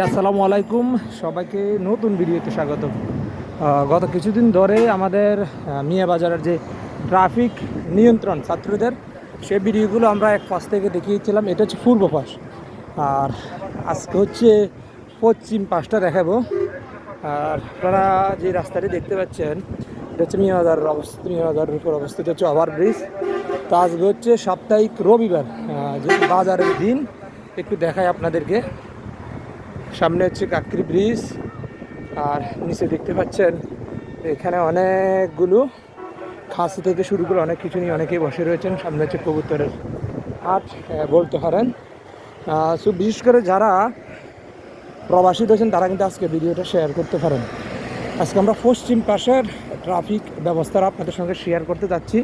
আসসালামু আলাইকুম। সবাইকে নতুন ভিডিওতে স্বাগত গত কিছুদিন ধরে আমাদের মিয়া বাজারের যে ট্রাফিক নিয়ন্ত্রণ ছাত্রদের, সে ভিডিওগুলো আমরা এক পাশ থেকে দেখিয়েছিলাম। এটা হচ্ছে পূর্ব পাশ। আর আজকে হচ্ছে পশ্চিম পাশটা দেখাবো। আর আপনারা যে রাস্তাটি দেখতে পাচ্ছেন, এটা হচ্ছে মিয়া বাজারের অবস্থিত মিয়া বাজারের উপর অবস্থিত হচ্ছে ওভারব্রিজ তা আজকে হচ্ছে সাপ্তাহিক রবিবার। যে বাজারের দিন, একটু দেখায় আপনাদেরকে। সামনে হচ্ছে কাকরি ব্রিজ। আর নিচে দেখতে পাচ্ছেন, এখানে অনেকগুলো খাসি থেকে শুরু করে অনেক কিছু নিয়ে অনেকেই বসে রয়েছেন। সামনে হচ্ছে কবুতরের হাট বলতে পারেন। সো বিশেষ করে যারা প্রবাসী রয়েছেন তারা কিন্তু আজকে ভিডিওটা শেয়ার করতে পারেন। আজকে আমরা পশ্চিম পাশের ট্রাফিক ব্যবস্থাটা আপনাদের সঙ্গে শেয়ার করতে যাচ্ছি।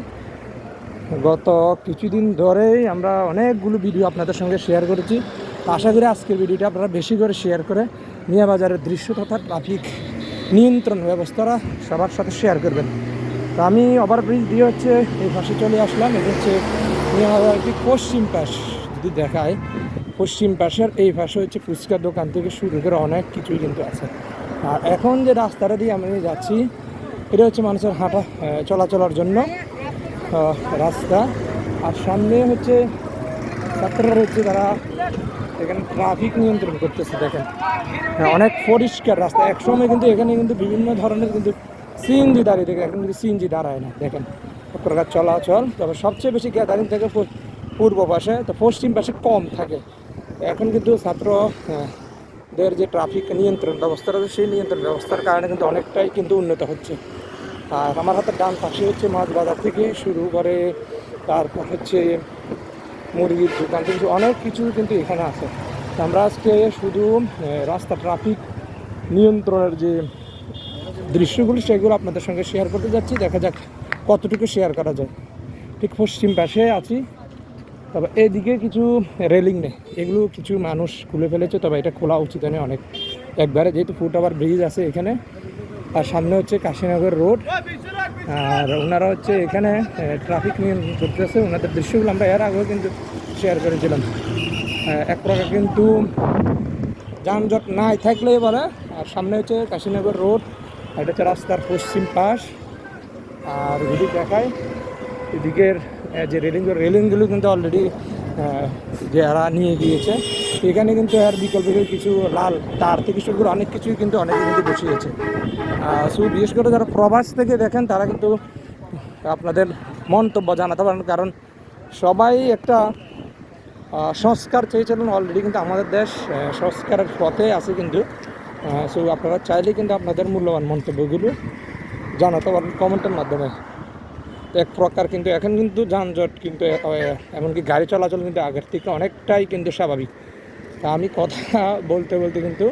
গত কিছুদিন ধরেই আমরা অনেকগুলো ভিডিও আপনাদের সঙ্গে শেয়ার করেছি। তো আশা করি আজকের ভিডিওটা আপনারা বেশি করে শেয়ার করে মিয়া বাজারের দৃশ্য তথা ট্রাফিক নিয়ন্ত্রণ ব্যবস্থাটা সবার সাথে শেয়ার করবেন। তো আমি ওভারব্রিজ দিয়ে হচ্ছে এই পাশে চলে আসলাম। এটা হচ্ছে মিয়া বাজারের পশ্চিম পাশ। যদি দেখায়, পশ্চিম পাশের এই পাশে হচ্ছে ফুচকার দোকান থেকে শুরু করে অনেক কিছুই কিন্তু আছে। আর এখন যে রাস্তাটা দিয়ে আমি যাচ্ছি, এটা হচ্ছে মানুষের হাঁটা চলাচলার জন্য রাস্তা। আর সামনে হচ্ছে ছাত্ররা হচ্ছে তারা এখানে ট্রাফিক নিয়ন্ত্রণ করতেছে দেখেন। হ্যাঁ, অনেক পরিষ্কার রাস্তা। একসময় কিন্তু এখানে কিন্তু বিভিন্ন ধরনের কিন্তু সিএনজি দাঁড়িয়ে থাকে এখন কিন্তু সিএনজি দাঁড়ায় না দেখেন। প্রকার চলাচল তবে সবচেয়ে বেশি গ্যাদারিং থাকে পূর্ব পাশে তো পশ্চিম পাশে কম থাকে। এখন কিন্তু ছাত্র আহ, দের যে ট্রাফিক নিয়ন্ত্রণ ব্যবস্থা রয়েছে সেই নিয়ন্ত্রণ ব্যবস্থার কারণে কিন্তু অনেকটাই কিন্তু উন্নত হচ্ছে। আর আমার হাতে ডান পাশে হচ্ছে মাছ বাজার থেকে শুরু করে তারপর হচ্ছে মুরগির দোকান থেকে অনেক কিছু কিন্তু এখানে আছে। আমরা আজকে শুধু রাস্তা ট্রাফিক নিয়ন্ত্রণের যে দৃশ্যগুলি, সেগুলো আপনাদের সঙ্গে শেয়ার করতে যাচ্ছি। দেখা যাক কতটুকু শেয়ার করা যায়। ঠিক পশ্চিম পাশে আছি। তবে এদিকে কিছু রেলিং নেই। এগুলো কিছু মানুষ খুলে ফেলেছে, তবে এটা খোলা উচিত নেই অনেক। একবারে যেহেতু ফুট ওভার ব্রিজ আছে এখানে। আর সামনে হচ্ছে কাশীনগর রোড আর ওনারা হচ্ছে এখানে ট্রাফিক নিয়ন্ত্রণ করতেছে। ওনাদের দৃশ্যগুলো আমরা এর আগেও কিন্তু শেয়ার করেছিলাম। এক প্রকার কিন্তু যানজট নাই থাকলে এবারে আর সামনে হচ্ছে কাশীনগর রোড এটা হচ্ছে রাস্তার পশ্চিম পাশ। আর যদি দেখায়, এদিকের যে রেলিং, রেলিংগুলো কিন্তু অলরেডি যারা নিয়ে গিয়েছে। এখানে কিন্তু আর বিকল্প কিছু লাল, তার থেকে শুরু করে অনেক কিছুই কিন্তু অনেকে কিন্তু বসিয়েছে। সো বিশেষ করে যারা প্রবাস থেকে দেখেন, তারা কিন্তু আপনাদের মন্তব্য জানাতে পারেন, কারণ সবাই একটা সংস্কার চেয়েছিলেন অলরেডি কিন্তু আমাদের দেশ সংস্কারের পথে আছে কিন্তু। সো আপনারা চাইলে কিন্তু আপনাদের মূল্যবান মন্তব্যগুলো জানাতে পারেন কমেন্টের মাধ্যমে। এক প্রকার কিন্তু এখন কিন্তু যানজট কিন্তু এমনকি গাড়ি চলাচল কিন্তু আগের থেকে অনেকটাই কিন্তু স্বাভাবিক। তা আমি কথা বলতে বলতে কিন্তু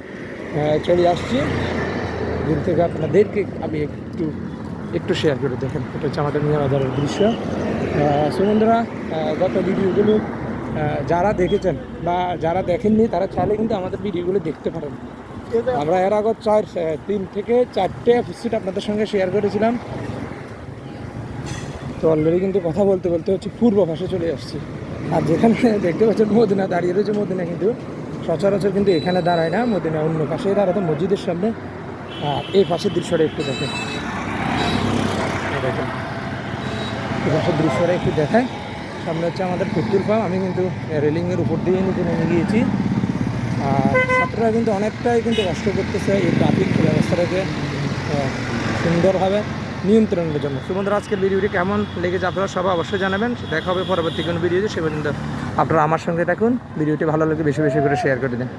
চলে আসছি। দূর থেকে আপনাদেরকে আমি একটু একটু শেয়ার করে দেখেন। এটা হচ্ছে আমাদের মিয়া বাজারের দৃশ্য। সুমন্দরা গত ভিডিওগুলো যারা দেখেছেন বা যারা দেখেননি, তারা চাইলে কিন্তু আমাদের ভিডিওগুলো দেখতে পারেন। আমরা এর আগত চার তিন থেকে চারটে সিট আপনাদের সঙ্গে শেয়ার করেছিলাম। তো অলরেডি কিন্তু কথা বলতে বলতে হচ্ছে পূর্ব পাশে চলে আসছি। আর যেখানে দেখতে পাচ্ছেন মদিনা, দাঁড়িয়ে রয়েছে মদিনা কিন্তু। সচরাচর কিন্তু এখানে দাঁড়ায় না, মদিনা অন্য পাশে দাঁড়াতো মসজিদের সামনে। আর এই পাশের দৃশ্যটা একটু দেখেন। এই পাশের দৃশ্যটা একটু দেখায় সামনে হচ্ছে আমাদের পেট্রোল পাম্প আমি কিন্তু রেলিংয়ের উপর দিয়ে নিচে নেমে গিয়েছি। আর ছাত্ররা কিন্তু অনেকটাই কিন্তু কষ্ট করতেছে এই ট্রাফিক ব্যবস্থাটাকে সুন্দরভাবে। নিয়ন্ত্রণের জন্য। সুমন্ত্র আজকের ভিডিওটি কেমন লেগেছে আপনারা সবাই অবশ্যই জানাবেন। দেখা হবে পরবর্তী কোনো ভিডিওতে সে পর্যন্ত আপনারা আমার সঙ্গে থাকুন। ভিডিওটি ভালো লাগে বেশি বেশি করে শেয়ার করে দেন।